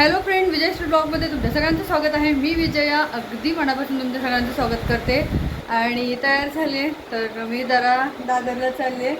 Hello friend विजय street ब्लॉगमध्ये तुमच्या सगळ्यांचं स्वागत आहे. मी विजया अगदी मनापासून तुमच्या सगळ्यांचं स्वागत करते. आणि तयार झाले तर मी जरा दादरला चालले.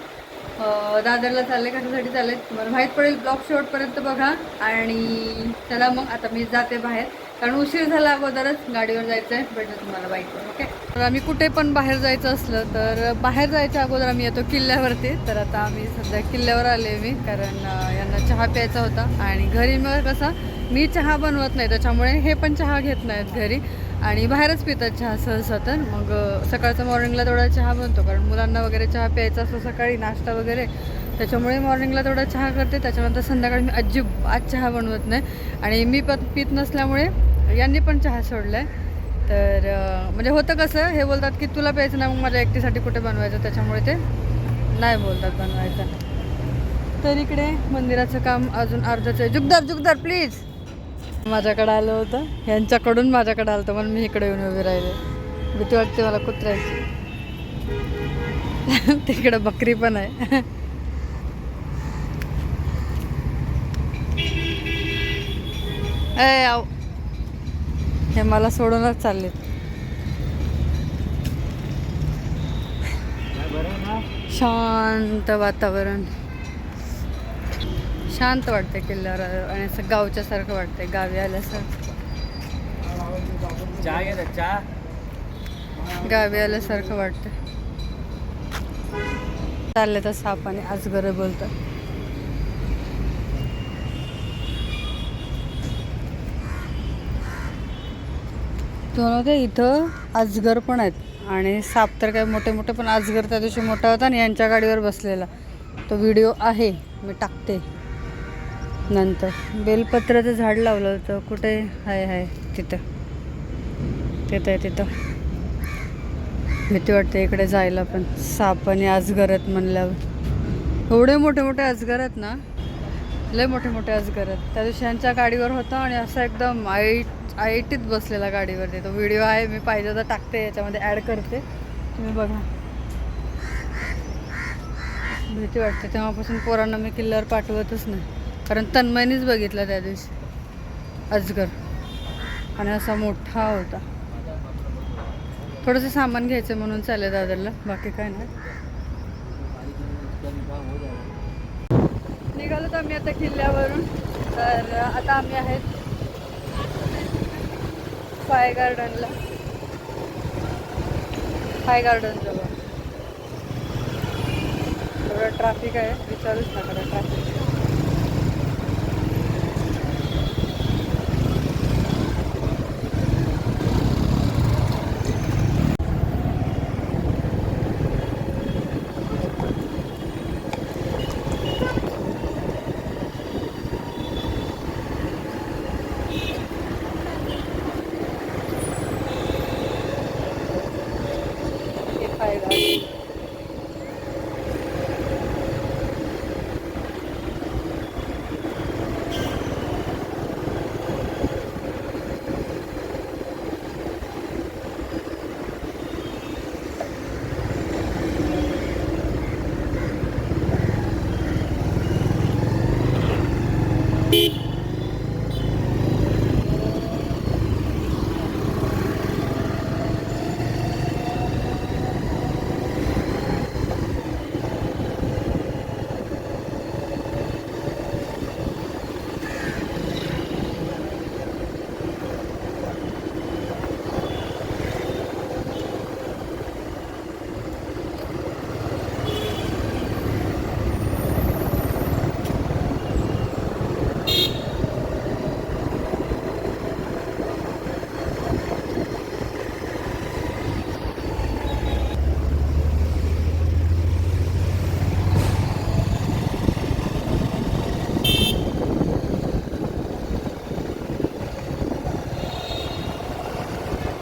दादरला चालले कशासाठी चालले? तुम्हाला माहीत पडेल ब्लॉग शेवटपर्यंत बघा. आणि चला मग आता मी जाते बाहेर. कारण उशीर झाला अगोदरच गाडीवर जायचं आहे भेटलं तुम्हाला बाईकवर ओके? तर आम्ही कुठे पण बाहेर जायचं असलं तर बाहेर जायच्या अगोदर आम्ही येतो किल्ल्यावरती. तर आता आम्ही सध्या किल्ल्यावर आले मी कारण यांना चहा प्यायचा होता. आणि घरी मग कसा मी चहा बनवत नाही त्याच्यामुळे हे पण चहा घेत नाहीत घरी. आणि बाहेरच पितात चहा सहसा तर. मग सकाळचं मॉर्निंगला थोडा चहा बनतो कारण मुलांना वगैरे चहा प्यायचा असतो सकाळी नाश्ता वगैरे. त्याच्यामुळे मॉर्निंगला थोडा चहा करते त्याच्यानंतर संध्याकाळी मी अजिबात चहा बनवत नाही. आणि मी पण पित नसल्यामुळे यांनी पण चहा सोडला आहे तर म्हणजे होतं कसं हे बोलतात की तुला प्यायचं नाही मग माझ्या एकटीसाठी कुठे बनवायचं? त्याच्यामुळे ते नाही बोलतात बनवायचं. तर इकडे मंदिराचं काम अजून अर्धच आहे. जुगदार जुगदार प्लीज माझ्याकडे आलं होतं. यांच्याकडून माझ्याकडे आलं होतं म्हणून मी इकडे येऊन उभी राहिले. भीती वाटते मला कुत्र्याची. तिकडे बकरी पण आहे. आव. हे मला सोडूनच चाललेत. शांत वातावरण. शांत वाटते किल्ल्यावर आणि असं गावच्या सारखं वाटतंय गावी आल्यासारखं. चहा गावी आल्यासारखं वाटतं चालले तर साप आणि अजगर बोलतात तुम्हाला ते इथं अजगर पण आहेत. आणि साप तर काय मोठे मोठे पण अजगर त्या दिवशी मोठा होता आणि यांच्या गाडीवर बसलेला. तो व्हिडिओ आहे मी टाकते. नंतर. बेलपत्राचं झाड लावलं होतं. कुठे? आहे आहे तिथं. तिथं आहे तिथं. भीती वाटते इकडे जायला पण. साप आणि अजगरत आहेत म्हणल्यावर. एवढे मोठे मोठे अजगर आहेत ना? लय मोठे मोठे अजगर आहेत त्या दिवशी यांच्या गाडीवर होता आणि असं एकदम आय आयटीत बसलेला गाडीवरती. तो व्हिडिओ आहे मी पाहिजे तर टाकते याच्यामध्ये ॲड करते. तुम्ही बघा. भीती वाटते. तेव्हापासून पोरांना मी किल्ल्यावर पाठवतच नाही. कारण तन्मयनीच बघितलं त्या दिवशी. अजगर. आणि असा मोठा होता. थोडंसं सामान घ्यायचं म्हणून चालेल दादरला. बाकी काय नाही. निघालो तर आम्ही आता किल्ल्यावरून. तर आता आम्ही आहेत फाय गार्डनला. फाय गार्डन जवळ. थोडं ट्रॅफिक आहे. विचारूच नका ट्रॅफिक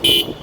Beep.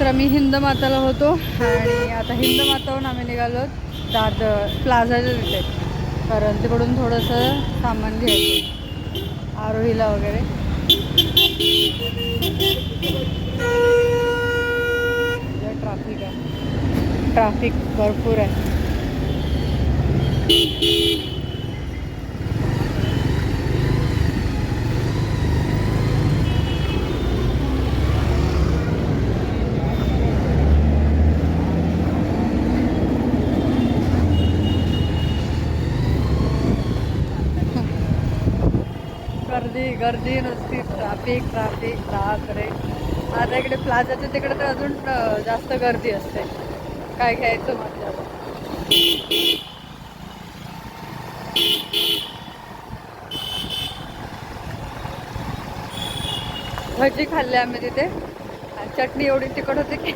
तर आम्ही हिंद माताला होतो आणि आता हिंद माताहून आम्ही निघालो दाद प्लाझाच्या तिथे. कारण तिकडून थोडंसं सामान घ्यायचं. आरोहीला वगैरे. ट्राफिक आहे. ट्राफिक भरपूर आहे. गर्दी नसती ट्रॅफिक ट्राफिक ट्राफिक रे. आता इकडे प्लाझाच्या तिकडे तर अजून जास्त गर्दी असते. काय घ्यायचं म्हटलं भजी खाल्ली आम्ही तिथे. चटणी एवढी तिखट होती की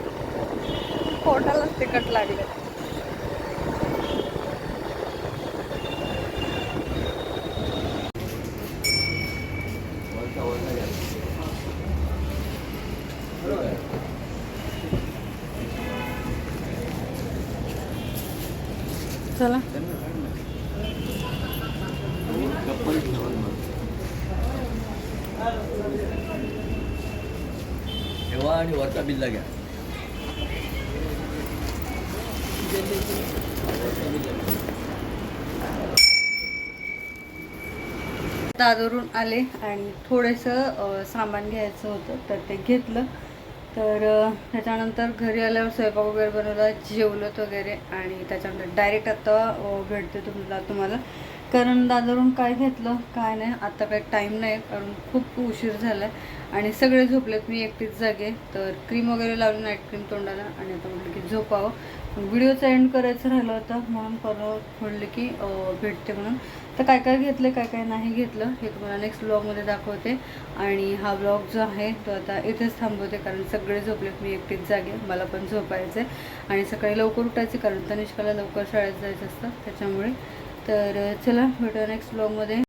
पोटालाच तिखट लागले. चला. ठेवा आणि वरचा बिल्ला घ्या. दादरून आले आणि थोडंसं सामान घ्यायचं होतं तर ते घेतलं. तर त्याच्यानंतर घरी आल्यावर स्वयंपाक वगैरे बनवला जेवलं वगैरे आणि त्याच्यानंतर डायरेक्ट आता भेटते तुम्हाला तुम्हाला. कारण दादरून काय घेतलं काय नाही आता काही टाईम नाही कारण खूप उशीर झाला आणि सगळे झोपलेत मी एकटीच जागे. तर क्रीम वगैरे लावली नाईट क्रीम तोंडाला आणि आता म्हटलं की झोपावं. व्हिडिओचं एंड करायचं राहिलं होतं म्हणून परत म्हणलं की भेटते म्हणून. तर काय काय घेतलं काय काय नाही घेतलं हे तुम्हाला नेक्स्ट ब्लॉगमध्ये दाखवते. आणि हा ब्लॉग जो आहे तो आता इथेच थांबवते कारण सगळे झोपलेत मी एकटीच जागे मला पण झोपायचं आहे आणि सकाळी लवकर उठायचे कारण तनिष्काला लवकर शाळेत जायचं असतं त्याच्यामुळे. तर चला भेटूया नेक्स्ट ब्लॉगमध्ये